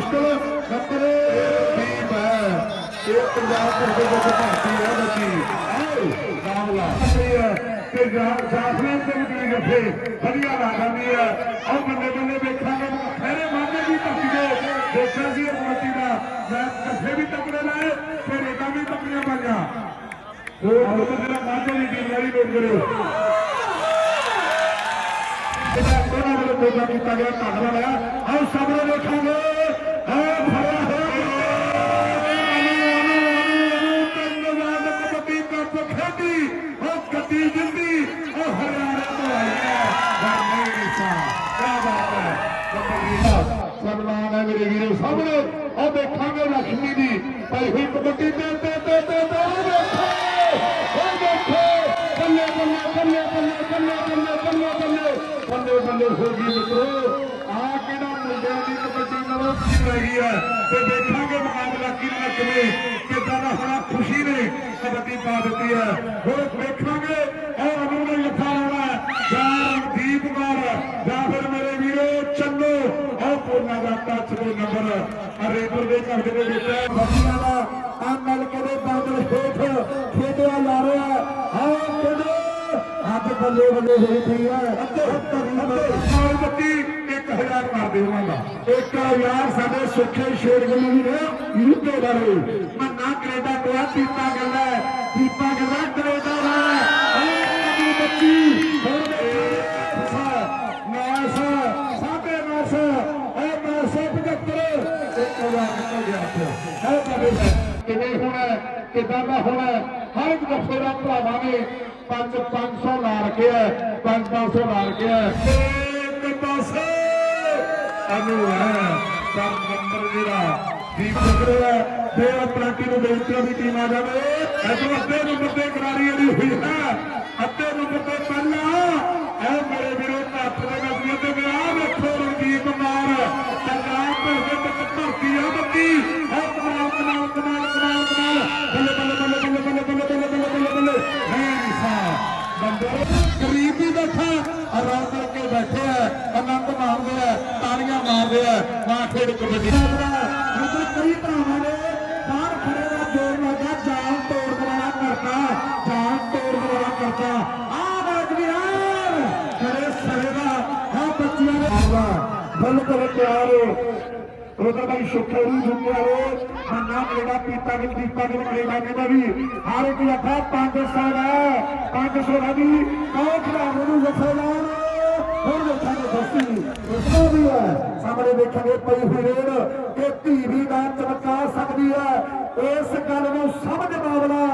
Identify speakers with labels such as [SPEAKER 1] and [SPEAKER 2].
[SPEAKER 1] ਮੁਸ਼ਕਲ ਖਤਰੇ। ਦੀ ਹੈ। ਇਹ ਪੰਜਾਬ ਪੁਲਿਸ ਦੇ ਵਿੱਚ ਭਰਤੀ ਹੈ ਬੱਚੀ। ਨਾਮ ਲਾ ਤੇ ਜਾਫਰਾਂ ਦੇ ਵਿੱਚ ਵੀ ਗੱਫੇ ਵਧੀਆ ਲਾ ਜਾਂਦੀ ਹੈ। ਉਹ ਬੰਦੇ ਬੰਦੇ ਵੇਖਾਂਗੇ ਖੈਰੇ ਮਾਨੇ ਵੀ ਤੱਕ ਗਏ ਦੇਖਿਆ ਸੀ ਕਮੇਟੀ ਦਾ। ਮੈਂ ਕੱਫੇ ਵੀ ਤੱਕੜੇ ਲਾਏ ਤੇ ਰੇਟਾਂ ਵੀ ਤੱਕੜੀਆਂ ਪਾਈਆਂ। ਉਹ ਜਿਹੜਾ ਮਾਨੇ ਦੀ ਟੀਮ ਵਾਲੀ ਲੋਕ ਕਰਿਓ ਜਿਹੜਾ ਉਹਨਾਂ ਵੱਲੋਂ ਕੀਤਾ ਗਿਆ। ਧੰਨਵਾਦ ਆਓ ਸਭ ਨੂੰ ਦੇਖਾਂਗੇ। ਫੜਿਆ ਹੋਇਆ ਧੰਨਵਾਦ ਉਹ ਸਨਮਾਨ ਹੈ ਮੇਰੇ ਵੀਰੋ ਸਾਹਮਣੇ ਉਹ ਦੇਖਾਂਗੇ ਲక్ష్ਮੀ ਦੀ ਪਈ ਕਬੱਡੀ ਤੇ ਤੇ ਤੇ ਤੇ ਦੇਖੋ ਉਹ ਦੇਖੋ ਬੱਲੇ ਬੱਲੇ ਬੱਲੇ ਬੱਲੇ ਬੱਲੇ ਬੱਲੇ ਬੱਲੇ ਬੱਲੇ ਬੱਲੇ ਬੱਲੇ ਹੋ ਗਈ ਮਿੱਤਰੋ ਨਾਲੋਂ ਕੀ ਰਹਿ ਗਈ ਹੈ ਤੇ ਦੇਖਾਂਗੇ ਮੁਕਾਬਲਾ ਕਿੰਨਾ ਕਿਵੇਂ ਕਿੱਦਾਂ ਦਾ ਹੋਣਾ ਖੁਸ਼ੀ ਨੇ ਕਬੱਡੀ ਪਾ ਦਿੱਤੀ ਹੈ ਹੋਰ ਦੇਖਾਂਗੇ ਉਹ ਅਨੂ ਨੇ ਲੱਖਾਂ ਲਾਉਣਾ ਹੈ ਜਾਂ ਰਣਦੀਪ ਕੌਰ ਜਾਂ ਫਿਰ ਮੇਰੇ ਵੀਰੋ ਚੰਨੋ ਉਹ ਕੋਨਾ ਦਾ ਟੱਚ ਦੇ ਨੰਬਰ ਅਰੇਪੁਰ ਦੇ ਘਰ ਦੇ ਵਿੱਚ ਬੱਚਿਆਂ ਦਾ ਆ ਮਿਲ ਕੇ ਦੇ ਬਾਦਲ ਹੇਠ ਖੇਡਿਆ ਜਾ ਰਿਹਾ ਹੈ ਆਹ ਕਿਹੜੇ ਅੱਜ ਬੱਲੇ ਬੱਲੇ ਹੋਈ ਪਈ ਹੈ ਨਾਲ ਬੱਤੀ 1000 ਕਰਦੇ ਉਹਨਾਂ ਦਾ 1000 ਸਾਡੇ ਸੁੱਖੇ ਸ਼ੇਰ ਗੱਲੋਂ ਵੀ ਨੇ ਯੂਕੇ ਵਾਲੇ ਮੰਨਾ ਕੈਨੇਡਾ ਤੋਂ ਪੀਤਾ ਗੱਲਾ ਪੀਤਾ ਗੱਲਾ ਕੈਨੇਡਾ ਦਾ ਆਹ ਬੱਤੀ ਹੋਰ ਨਾਸ ਸਾਢੇ ਨਾਸ ਇਹ 975 ਇੱਕ ਹਜ਼ਾਰ ਨਿਕਲ ਗਿਆ ਹੈ ਤੁਹਾਡੇ ਕਿਵੇਂ ਹੋਣਾ ਕਿਦਾਂ ਦਾ ਹੋਣਾ ਹਰ ਇੱਕ ਦਫੇ ਦਾ ਭਰਾਵਾਂ ਨੇ 5 500 ਲਾ ਰੱਖਿਆ 5 500 ਲਾ ਰੱਖਿਆ ਇੱਕ ਪਾਸੇ ਅਨੂ ਹੈ। ਸਭ ਨੰਬਰ ਜਿਹੜਾ ਦੀਪ ਜਗਰੇ ਹੈ, ਤੇ ਆਪਣਾ ਟੀਮ ਬੇਇੱਜ਼ਤੀ ਦੀ ਟੀਮ ਆ ਜਾਵੇ। ਐਸੋ ਅੱਧੇ ਨੰਬਰ ਤੇ ਖਿਡਾਰੀ ਜਿਹੜੀ ਹੋਈ ਹੈ, ਅੱਧੇ ਨੰਬਰ ਤੇ ਪਹਿਲਾਂ। ਇਹ ਮੇਰੇ ਵੀਰੋ ਹੱਥ ਦੇ ਨਾਲ ਖੇਡ ਕਬੱਡੀ ਕਈ ਭਰਾਵਾਂ ਨੇ ਬਾਹਰ ਖੜੇ ਦਾ ਜੋਰ ਲੱਗਾ ਜਾਨ ਤੋੜਨ ਵਾਲਾ ਕਰਤਾ, ਜਾਨ ਤੋੜਨ ਵਾਲਾ ਕਰਤਾ। ਆ ਬਾਜ ਵਿਹਾਰ ਕਰੇ ਸਰੇ ਦਾ ਆ ਬੱਚਿਆਂ ਨੇ ਆਵਾ ਬਿਲਕੁਲ ਤਿਆਰ। ਹੋ ਉਹਦਾ ਭਾਈ ਸੁੱਖੇ ਨੂੰ ਜੁੱਤਿਆ ਹੋ ਮੰਨਾ ਮੇਰਾ ਪੀਤਾ ਕਿ ਦੀਪਾ ਕਿ ਮੇਰਾ ਕਿ ਵੀ। ਹਰ ਇੱਕ ਲੱਖਾ 500 ਹੈ 500 ਹੈ ਵੀ। ਕਹੋ ਖਿਡਾਰੀ ਨੂੰ ਜੱਫੇ ਲਾਉਣ? ਹੁਣ ਵੇਖਾਂਗੇ ਦੋਸਤੀ। ਉਸਦਾ ਵੀ ਹੈ ਸਾਹਮਣੇ ਵੇਖਾਂਗੇ ਪਈ ਹੋਈ ਰੇਡ ਕਿ ਧੀ ਵੀ ਦਾ ਚਮਕਾ ਸਕਦੀ ਹੈ। ਇਸ ਗੱਲ ਨੂੰ ਸਮਝ ਬਾਬਲਾ